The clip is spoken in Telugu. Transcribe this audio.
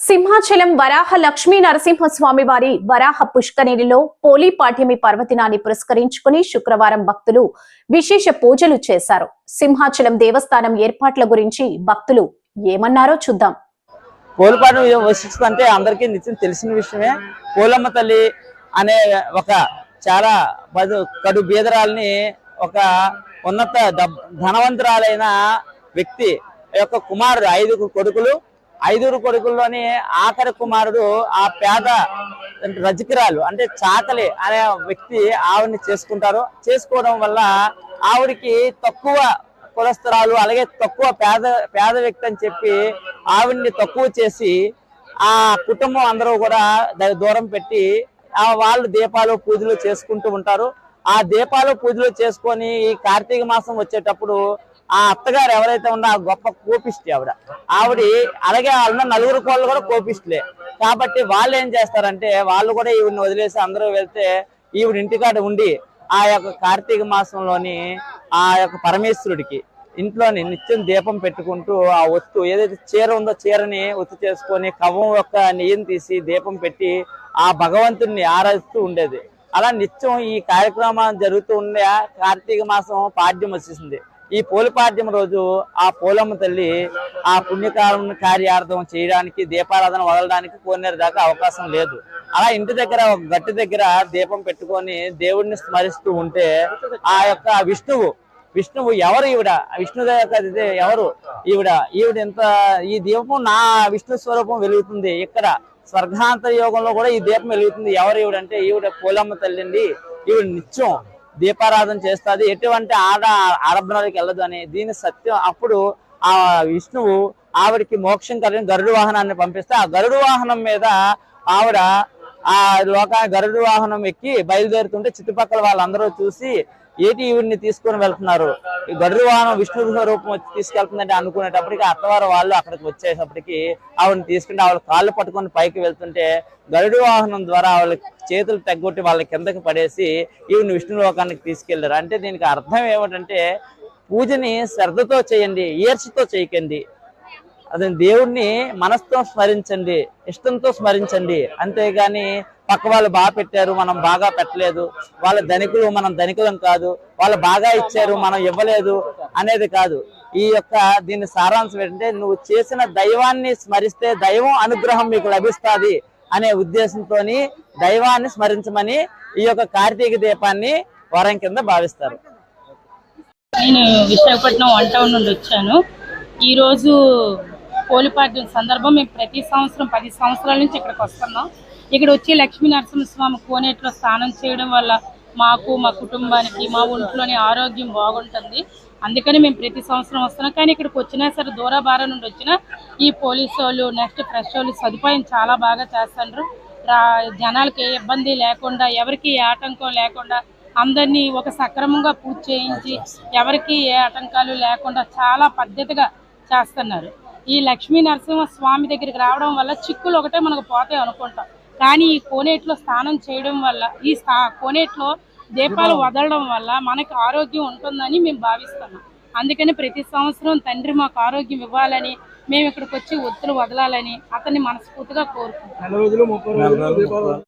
సింహాచలం వరాహ లక్ష్మీ నరసింహస్వామి వారి వరాహ పుష్కరిణిలో పోలీ పాఠ్యమి పర్వదినాన్ని పురస్కరించుకుని శుక్రవారం భక్తులు విశేష పూజలు చేశారు. సింహాచలం దేవస్థానం ఏర్పాట్ల గురించి భక్తులు ఏమన్నారో చూద్దాం. కోల్పాడు వశిస్తుంటే అందరికీ నిత్యం తెలిసిన విషయమే. పోలమ్మ తల్లి అనే ఒక చాలా కడు బీదరాల్ని ఒక ఉన్నత ధనవంతురాలైన వ్యక్తి యొక్క కుమారుడు ఐదుగురు కొడుకులు ఐదుగురు కొడుకుల్లోని ఆఖరి కుమారుడు ఆ పేద రజకిరాలు అంటే చాకలి అనే వ్యక్తి ఆవిడని చేసుకుంటారు. చేసుకోవడం వల్ల ఆవిడికి తక్కువ కులస్తరాలు అలాగే తక్కువ పేద పేద వ్యక్తి అని చెప్పి ఆవిడ్ని తక్కువ చేసి ఆ కుటుంబం అందరూ కూడా దూరం పెట్టి ఆ వాళ్ళు దీపాలు పూజలు చేసుకుంటూ ఉంటారు. ఆ దీపాలు పూజలు చేసుకొని ఈ కార్తీక మాసం వచ్చేటప్పుడు ఆ అత్తగారు ఎవరైతే ఉన్నా ఆ గొప్ప కోపిష్టి ఆవిడ ఆవిడ అలాగే వాళ్ళ నలుగురు కోళ్ళు కూడా కోపిస్టులే. కాబట్టి వాళ్ళు ఏం చేస్తారంటే వాళ్ళు కూడా ఈవిడిని వదిలేసి అందరూ వెళ్తే ఈవిడ ఇంటికాడ ఉండి ఆ యొక్క కార్తీక మాసంలోని ఆ యొక్క పరమేశ్వరుడికి ఇంట్లోని నిత్యం దీపం పెట్టుకుంటూ ఆ ఒత్తు ఏదైతే చీర ఉందో చీరని ఒత్తు చేసుకొని కవం యొక్క నెయ్యిని తీసి దీపం పెట్టి ఆ భగవంతుడిని ఆరాధిస్తూ ఉండేది. అలా నిత్యం ఈ కార్యక్రమం జరుగుతూ ఉండే కార్తీక మాసం పాడ్యం వచ్చేసింది. ఈ పోలిపాడ్యం రోజు ఆ పోలమ్మ తల్లి ఆ పుణ్యకాలం కార్యార్థం చేయడానికి దీపారాధన వదలడానికి కోనేరు దాకా అవకాశం లేదు. అలా ఇంటి దగ్గర ఒక గట్టి దగ్గర దీపం పెట్టుకొని దేవుడిని స్మరిస్తూ ఉంటే ఆ యొక్క విష్ణువు విష్ణువు ఎవరు ఈవిడ? విష్ణుదేవ ఎవరు ఈవిడ? ఈవిడ ఎంత ఈ దీపం నా విష్ణు స్వరూపం వెలుగుతుంది. ఇక్కడ స్వర్గాంతర యోగంలో కూడా ఈ దీపం వెలుగుతుంది. ఎవరు ఈవిడంటే ఈవిడ పోలమ్మ తల్లి అండి ఈవిడ నిత్యం దీపారాధన చేస్తుంది. ఎటువంటి ఆడ ఆడబ్బనాలకు వెళ్ళదు అని. దీని సత్యం అప్పుడు ఆ విష్ణువు ఆవిడకి మోక్షం కలిగిన గరుడు వాహనాన్ని పంపిస్తే ఆ గరుడు వాహనం మీద ఆవిడ ఆ లోక గరుడు వాహనం ఎక్కి బయలుదేరుతుంటే చుట్టుపక్కల వాళ్ళందరూ చూసి ఏటి ఈవిడిని తీసుకొని వెళ్తున్నారు? ఈ గరుడు వాహనం విష్ణు రూపం వచ్చి తీసుకెళ్తుందంటే అనుకునేటప్పటికి అత్తవారు వాళ్ళు అక్కడికి వచ్చేటప్పటికి ఆవిడని తీసుకుంటే ఆవిడ కాళ్ళు పట్టుకొని పైకి వెళ్తుంటే గరుడు వాహనం ద్వారా వాళ్ళ చేతులు తగ్గొట్టి వాళ్ళ కిందకి పడేసి ఈవిని విష్ణు లోకానికి తీసుకెళ్ళారు. అంటే దీనికి అర్థం ఏమిటంటే పూజని శ్రద్ధతో చేయండి ఈర్షతో చేయకండి. అదే దేవుణ్ణి మనస్తో స్మరించండి ఇష్టంతో స్మరించండి. అంతేగాని పక్క వాళ్ళు బాగా పెట్టారు మనం బాగా పెట్టలేదు. వాళ్ళ ధనికులు మనం ధనికులం కాదు. వాళ్ళు బాగా ఇచ్చారు మనం ఇవ్వలేదు అనేది కాదు. ఈ యొక్క దీని సారాంశం ఏంటంటే నువ్వు చేసిన దైవాన్ని స్మరిస్తే దైవం అనుగ్రహం మీకు లభిస్తుంది అనే ఉద్దేశంతో దైవాన్ని స్మరించమని ఈ యొక్క కార్తీక దీపాన్ని వరం కింద భావిస్తారు. నేను విశాఖపట్నం వన్ టౌన్ నుండి వచ్చాను. ఈరోజు పోలిపాడ్యం సందర్భం. మేము ప్రతి సంవత్సరం పది సంవత్సరాల నుంచి ఇక్కడికి వస్తున్నాం. ఇక్కడ వచ్చి లక్ష్మీ నరసింహస్వామి కోనేట్లో స్నానం చేయడం వల్ల మాకు మా కుటుంబానికి మా ఒంట్లోని ఆరోగ్యం బాగుంటుంది. అందుకని మేము ప్రతి సంవత్సరం వస్తున్నాం. కానీ ఇక్కడికి వచ్చినా సరే దూరభారం నుండి వచ్చినా ఈ పోలీసు వాళ్ళు నెక్స్ట్ ఫ్రెష్ వాళ్ళు సదుపాయం చాలా బాగా చేస్తున్నారు జనాలకి ఏ ఇబ్బంది లేకుండా ఎవరికి ఏ ఆటంకం లేకుండా అందరినీ ఒక సక్రమంగా పూజ చేయించి ఎవరికి ఏ ఆటంకాలు లేకుండా చాలా పద్ధతిగా చేస్తున్నారు. ఈ లక్ష్మీ నరసింహ స్వామి దగ్గరికి రావడం వల్ల చిక్కులు ఒకటే మనకు పోతాయి అనుకుంటాం. కానీ ఈ కోనేట్లో స్నానం చేయడం వల్ల ఈ స్థా కోనేట్లో దీపాలు వదలడం వల్ల మనకి ఆరోగ్యం ఉంటుందని మేము భావిస్తున్నాం. అందుకని ప్రతి సంవత్సరం తండ్రి మాకు ఆరోగ్యం ఇవ్వాలని మేము ఇక్కడికి వచ్చి ఒత్తులు వదలాలని అతన్ని మనస్ఫూర్తిగా కోరుకుంటాం